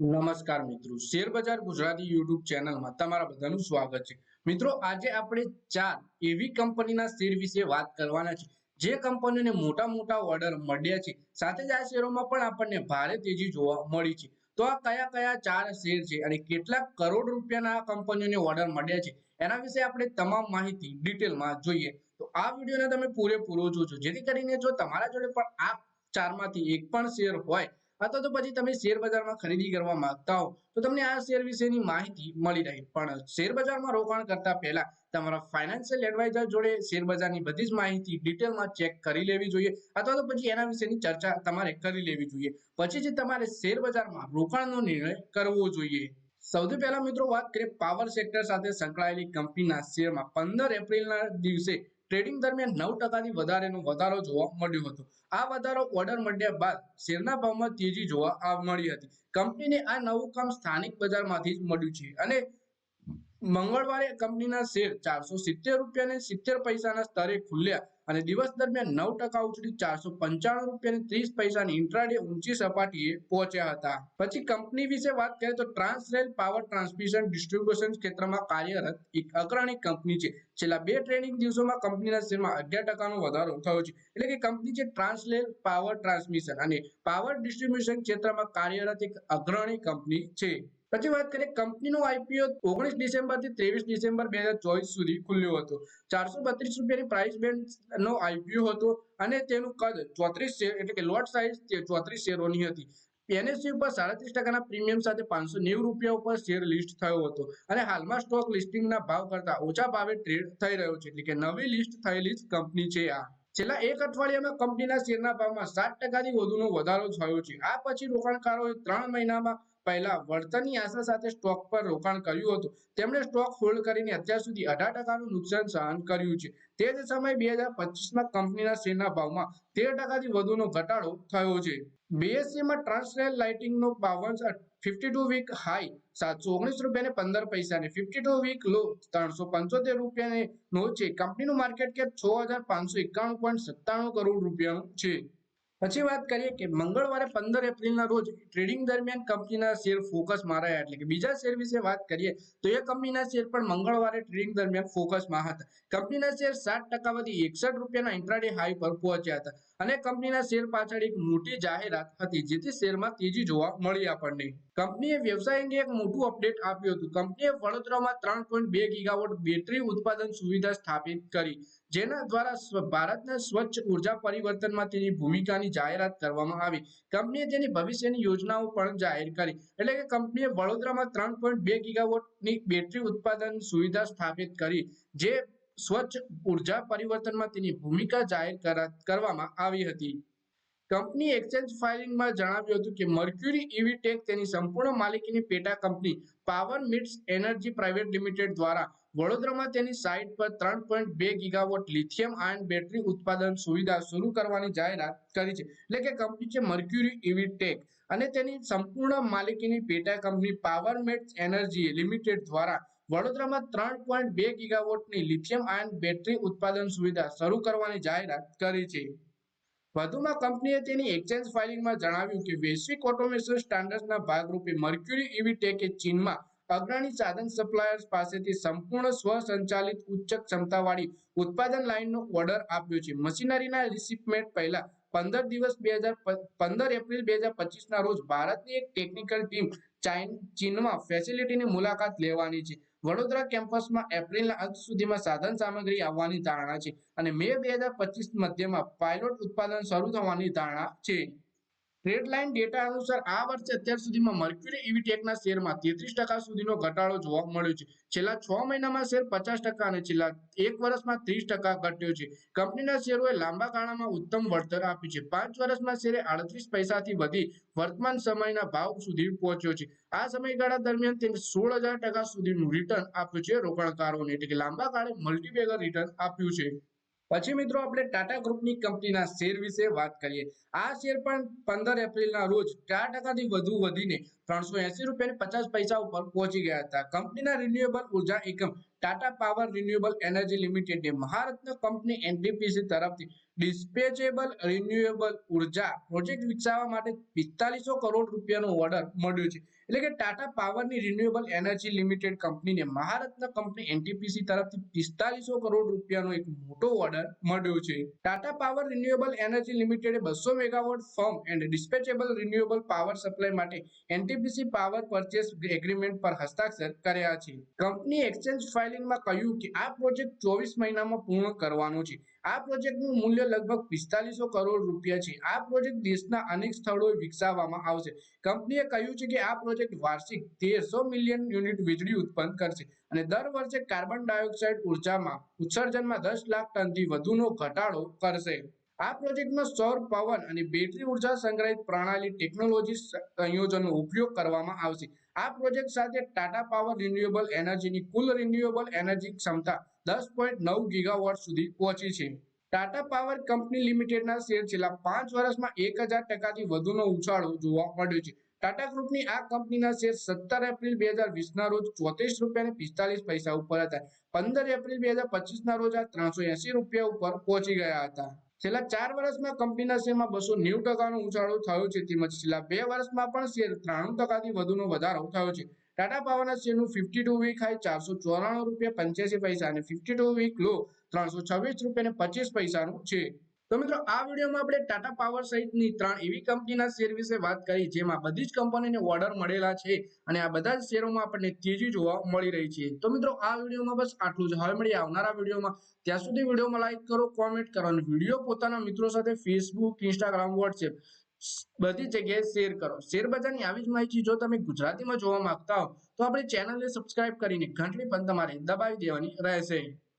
નમસ્કાર મિત્રો. શેર બજાર ગુજરાતી યુટ્યુબ ચેનલમાં તમારા બધાનું સ્વાગત છે. મિત્રો, આજે આપણે ચાર એવી કંપનીના શેર વિશે વાત કરવાના છે, જે કંપનીઓને મોટા મોટા ઓર્ડર મળ્યા છે. સાથે જ આ શેરોમાં પણ આપણને ભારે તેજી જોવા મળી છે. તો આ કયા કયા ચાર શેર છે અને કેટલા કરોડ રૂપિયાના આ કંપનીઓને ઓર્ડર મળ્યા છે, એના વિશે આપણે તમામ માહિતી ડિટેલમાં જોઈએ. તો આ વિડીયોને તમે પૂરેપૂરો જોજો. જેથી કરીને જો તમારા જોડે પણ આ ચારમાંથી એક પણ શેર હોય અથવા તો પછી તમે શેર ખરીદી કરવા માંગતા હો, તો તમને આ શેર વિશેની માહિતી મળી રહે. પણ શેર રોકાણ કરતા પહેલા તમારા ફાઇનાન્શિયલ એડવાઇઝર જોડે શેર બધી જ માહિતી ડિટેલમાં ચેક કરી લેવી જોઈએ, અથવા તો પછી એના વિશેની ચર્ચા તમારે કરી લેવી જોઈએ. પછી જ તમારે શેર બજારમાં રોકાણનો નિર્ણય કરવો જોઈએ. સૌથી પહેલા મિત્રો વાત કરીએ પાવર સેક્ટર સાથે સંકળાયેલી કંપનીના શેરમાં. પંદર એપ્રિલના દિવસે ટ્રેડિંગ દરમિયાન નવ ટકાથી વધારેનો વધારો જોવા મળ્યો હતો. આ વધારો ઓર્ડર મળ્યા બાદ શેરના ભાવમાં તેજી જોવા મળી હતી. કંપનીને આ નવું કામ સ્થાનિક બજારમાંથી જ મળ્યું છે અને મંગળવારે કંપનીના શેર ચારસો સિત્તેર રૂપિયા અને સિત્તેર પૈસાના સ્તરે ખુલ્યા અને દિવસ દરમિયાન નવ ટકા ઉછળી ચારસો પંચાણું રૂપિયા અને ત્રીસ પૈસાની ઇન્ટ્રાડે ઊંચી સપાટીએ પહોંચ્યા હતા. પછી કંપની વિશે વાત કરીએ તો ટ્રાન્સરેલ પાવર ટ્રાન્સમિશન ડિસ્ટ્રીબ્યુશન ક્ષેત્રમાં કાર્યરત એક અગ્રણી કંપની છે. છેલ્લા બે ટ્રેડિંગ દિવસોમાં કંપનીના શેરમાં અગિયાર ટકાનો વધારો થયો છે. એટલે કે કંપની છે ટ્રાન્સલેર પાવર ટ્રાન્સમિશન અને પાવર ડિસ્ટ્રીબ્યુશન ક્ષેત્રમાં કાર્યરત એક અગ્રણી કંપની છે. પછી વાત કરીએ કંપનીનું આઈપીઓ ઓગણીસ ડિસેમ્બરથી ત્રેવીસ ડિસેમ્બર બે હજાર ચોવીસ સુધી ખુલ્યો હતો. ચારસો બત્રીસ રૂપિયાની પ્રાઇસ બેન્ડ નો આઈપીઓ હતો અને તેનું કદ ચોત્રીસ શેર એટલે કે લોટ સાઇઝ ચોત્રીસ શેરોની હતી. એનએસસી ઉપર સાડત્રીસ ટકાના પ્રીમિયમ સાથે પાંચસો નેવું રૂપિયા ઉપર શેર લિસ્ટ થયો હતો. અને હાલમાં સ્ટોક લિસ્ટિંગના ભાવ કરતા ઓછા ભાવે ટ્રેડ થઈ રહ્યો છે. એટલે કે નવી લિસ્ટ થયેલી કંપની છે આ. છેલ્લા એક અઠવાડિયામાં કંપનીના શેરના ભાવમાં સાત ટકાથી વધુનો વધારો થયો છે. આ પછી રોકાણકારોએ ત્રણ મહિનામાં પહેલા વળતરની આશા સાથે સ્ટોક પર રોકાણ કર્યું હતું. તેમણે સ્ટોક હોલ્ડ કરીને અત્યાર સુધી અઢાર ટકાનું નુકસાન સહન કર્યું છે. તે જ સમયે બે હજાર પચીસમાં કંપનીના શેરના ભાવમાં તેર ટકાથી વધુનો ઘટાડો થયો છે. બીએસસીમાં ટ્રાન્સરેલ લાઇટિંગનો બાવન ફિફ્ટી ટુ વીક હાઈ સાતસો ઓગણીસ રૂપિયા ને પંદર પૈસા ને ફિફ્ટી ટુ વીક લો ત્રણસો પંચોતેર રૂપિયા નો છે. કંપનીનું માર્કેટ કેપ છ હજાર પાંચસો એકાણું પોઈન્ટ સત્તાણું કરોડ રૂપિયાનું છે. પછી વાત કરીએ કે મંગળવારે પંદર એપ્રિલના રોજ ટ્રેડિંગ દરમિયાન કંપનીના શેર ફોકસ રહ્યા એટલે કે બીજા શેર વિશે વાત કરીએ તો એ કંપનીના શેર પણ મંગળવારે ટ્રેડિંગ દરમિયાન ફોકસમાં હતા. કંપનીના શેર સાત ટકા વધી એકસઠ રૂપિયાના ઇન્ટ્રાડે હાઈ પર પહોંચ્યા હતા અને કંપનીના શેર પાછળ એક મોટી જાહેરાત હતી જેથી શેરમાં તેજી જોવા મળી આપણને. કંપનીએ વ્યવસાય અંગે એક મોટું અપડેટ આપ્યું હતું. કંપનીએ વડોદરામાં ત્રણ પોઈન્ટ બે ગીગાવોટ બેટરી ઉત્પાદન સુવિધા સ્થાપિત કરી. જેના દ્વારા ભારતના સ્વચ્છ ઊર્જા પરિવર્તનમાં તેની ભૂમિકાની જાહેરાત કરવામાં આવી. કંપનીએ તેની ભવિષ્યની યોજનાઓ પણ જાહેર કરી. એટલે કે કંપનીએ વડોદરામાં ત્રણ પોઈન્ટ બે ગીગાવોટની બેટરી ઉત્પાદન સુવિધા સ્થાપિત કરી, જે સ્વચ્છ ઊર્જા પરિવર્તનમાં તેની ભૂમિકા જાહેર કરવામાં આવી હતી. કંપની એક્સચેન્જ ફાઇલિંગમાં જણાવ્યું હતું કે મર્ક્યુરી ઇવી ટેક તેની સંપૂર્ણ માલિકીની પેટા company Power Mitts Energy Private Limited દ્વારા વડોદરામાં તેની સાઇટ પર ત્રણ પોઈન્ટ બે ગીગાવોટ લિથિયમ આયન બેટરી ઉત્પાદન સુવિધા શરૂ કરવાની જાહેરાત કરી છે. એટલે કે કંપની છે મર્ક્યુરી ઇવી ટેક અને તેની સંપૂર્ણ માલિકીની પેટા કંપની પાવર મિડ્સ એનર્જી લિમિટેડ દ્વારા વડોદરામાં ત્રણ પોઈન્ટ બે ગીગાવોટની લિથિયમ આયન બેટરી ઉત્પાદન સુવિધા શરૂ કરવાની જાહેરાત કરી છે. વધુમાં કંપનીએ તેની એક્સચેન્જ ફાઇલિંગમાં જણાવ્યું કે વૈશ્વિક ઓટોમેશન સ્ટાન્ડર્ડના ભાગરૂપે મર્ક્યુરી ઇવી ટેકે ચીનમાં અગ્રણી સાધન સપ્લાયર્સ પાસેથી સંપૂર્ણ સ્વસંચાલિત ઉચ્ચ ક્ષમતાવાળી ઉત્પાદન લાઇનનો ઓર્ડર આપ્યો છે. મશીનરીના રિસિપમેન્ટ પહેલા પંદર દિવસ બે હજાર એપ્રિલ બે હજાર રોજ ભારતની એક ટેકનિકલ ટીમ ચીનમાં ફેસિલિટીની મુલાકાત લેવાની છે. વડોદરા કેમ્પસમાં એપ્રિલના અંત સુધીમાં સાધન સામગ્રી આવવાની ધારણા છે અને મે બે હજાર પચીસ મધ્યમાં પાયલોટ ઉત્પાદન શરૂ થવાની ધારણા છે. ટ્રેડ ડેટા અનુસાર આ વર્ષે અત્યાર સુધીમાં મર્ક્યુરી ઇવીટેકના શેરમાં તેત્રીસ ટકા સુધીનો ઘટાડો જોવા મળ્યો છે. છેલ્લા છ મહિનામાં શેર પચાસ ટકા અને છેલ્લા એક વર્ષમાં ત્રીસ ટકા ઘટ્યો છે. કંપનીના શેરોએ લાંબા ગાળામાં ઉત્તમ વળતર આપ્યું છે. પાંચ વર્ષમાં શેરે આડત્રીસ પૈસાથી વધી વર્તમાન સમયના ભાવ સુધી પહોંચ્યો છે. આ સમયગાળા દરમિયાન તેને સોળ હજાર ટકા સુધીનું રિટર્ન આપ્યું છે રોકાણકારોને. એટલે કે લાંબા ગાળે મલ્ટીબેગર રિટર્ન આપ્યું છે. પછી મિત્રો આપણે ટાટા ગ્રુપની કંપનીના શેર વિશે વાત કરીએ. આ શેર પણ પંદર એપ્રિલના રોજ ચાર ટકાથી વધુ વધીને ત્રણસો એસી રૂપિયા પચાસ પૈસા ઉપર પહોંચી ગયા હતા. કંપનીના રિન્યુએબલ ઊર્જા એકમ ટાટા પાવર રિન્યુએબલ એનર્જી લિમિટેડને મહારત્ન કંપની એનટીપીસી તરફથી ડિસ્પેચેબલ રિન્યુએબલ ઊર્જા પ્રોજેક્ટ વિકસાવવા માટે પિસ્તાલીસો કરોડ રૂપિયાનો ઓર્ડર મળ્યો છે. એટલે કે ટાટા પાવરની રિન્યુએબલ એનર્જી લિમિટેડ કંપનીને મહારત્ન કંપની એનટીપીસી તરફથી પિસ્તાલીસો કરોડ રૂપિયાનો એક મોટો ઓર્ડર મળ્યો છે. ટાટા પાવર રિન્યુએબલ એનર્જી લિમિટેડે બસો megawatt firm and dispatchable renewable power supply માટે એનટીપીસી પાવર પરચેસ એગ્રીમેન્ટ પર હસ્તાક્ષર કર્યા છે. કંપની એક્સચેન્જ ફાઇલિંગમાં કહ્યું કે આ પ્રોજેક્ટ ચોવીસ મહિનામાં પૂર્ણ કરવાનો છે. આ પ્રોજેક્ટનું મૂલ્ય લગભગ પિસ્તાલીસો કરોડ રૂપિયા છે. આ પ્રોજેક્ટ દેશના અનેક સ્થળોએ વિકસાવવામાં આવશે. કંપનીએ કહ્યું છે કે આ પ્રોજેક્ટ વાર્ષિક તેરસો મિલિયન યુનિટ વીજળી ઉત્પન્ન કરશે અને દર વર્ષે કાર્બન ડાયોક્સાઇડ ઉર્જામાં ઉત્સર્જનમાં દસ લાખ ટનથી વધુનો ઘટાડો કરશે. આ પ્રોજેક્ટમાં સૌર પવન અને બેટરી ઊર્જા સંગ્રહિત પ્રણાલી ટેકનોલોજી સંયોજનનો ઉપયોગ કરવામાં આવશે. આ પ્રોજેક્ટ સાથે ટાટા પાવર રિન્યુએબલ એનર્જીની કુલ રિન્યુએબલ એનર્જી ક્ષમતા દસ પોઈન્ટ નવ ગીગાવોટ સુધી પહોંચી છે. ટાટા પાવર કંપની લિમિટેડના શેર છેલ્લા પાંચ વર્ષમાં એક હજાર ટકાથી વધુનો ઉછાળો જોવા મળ્યો છે. ટાટા ગ્રુપની આ કંપનીના શેર સત્તર એપ્રિલ બે હજાર વીસના રોજ ચોત્રીસ રૂપિયા પિસ્તાલીસ પૈસા ઉપર હતા. પંદર એપ્રિલ બે હજાર પચીસના રોજ આ ત્રણસો એસી રૂપિયા ઉપર પહોંચી ગયા હતા. છેલ્લા ચાર વર્ષમાં કંપનીના શેરમાં બસો નેવું ટકાનો ઉછાળો થયો છે. તેમજ છેલ્લા બે વર્ષમાં પણ શેર ત્રાણું ટકાથી વધુનો વધારો થયો છે. ટાટા પાવરના શેરનું ફિફ્ટી ટુ વીક હાઈ ચારસો ચોરાણું રૂપિયા પંચ્યાસી પૈસા અને ફિફ્ટી ટુ વીક લો ત્રણસો છવ્વીસ રૂપિયા પચીસ પૈસાનું છે. તો મિત્રો, આ વિડીયોમાં આપણે ટાટા પાવર સહિતની ત્રણ એવી કંપનીના શેર વિશે વાત કરી, જેમાં બધી જ કંપનીને ઓર્ડર મળેલા છે અને આ બધા જ શેરોમાં આપણને તેજી જોવા મળી રહી છે. તો મિત્રો, આ વિડીયોમાં બસ આટલું જ. હવે મળીએ આવનારા વિડીયોમાં. ત્યાં સુધી વિડીયોમાં લાઈક કરો કોમેન્ટ કરો અને વીડિયો પોતાના મિત્રો સાથે ફેસબુક ઇન્સ્ટાગ્રામ વોટ્સએપ બધી જગ્યાએ શેર કરો. શેર બજારની આવી જ માહિતી જો તમે ગુજરાતીમાં જોવા માંગતા હો, તો આપણી ચેનલને સબસ્ક્રાઇબ કરીને ઘંટડી પણ તમારે દબાવી દેવાની રહેશે.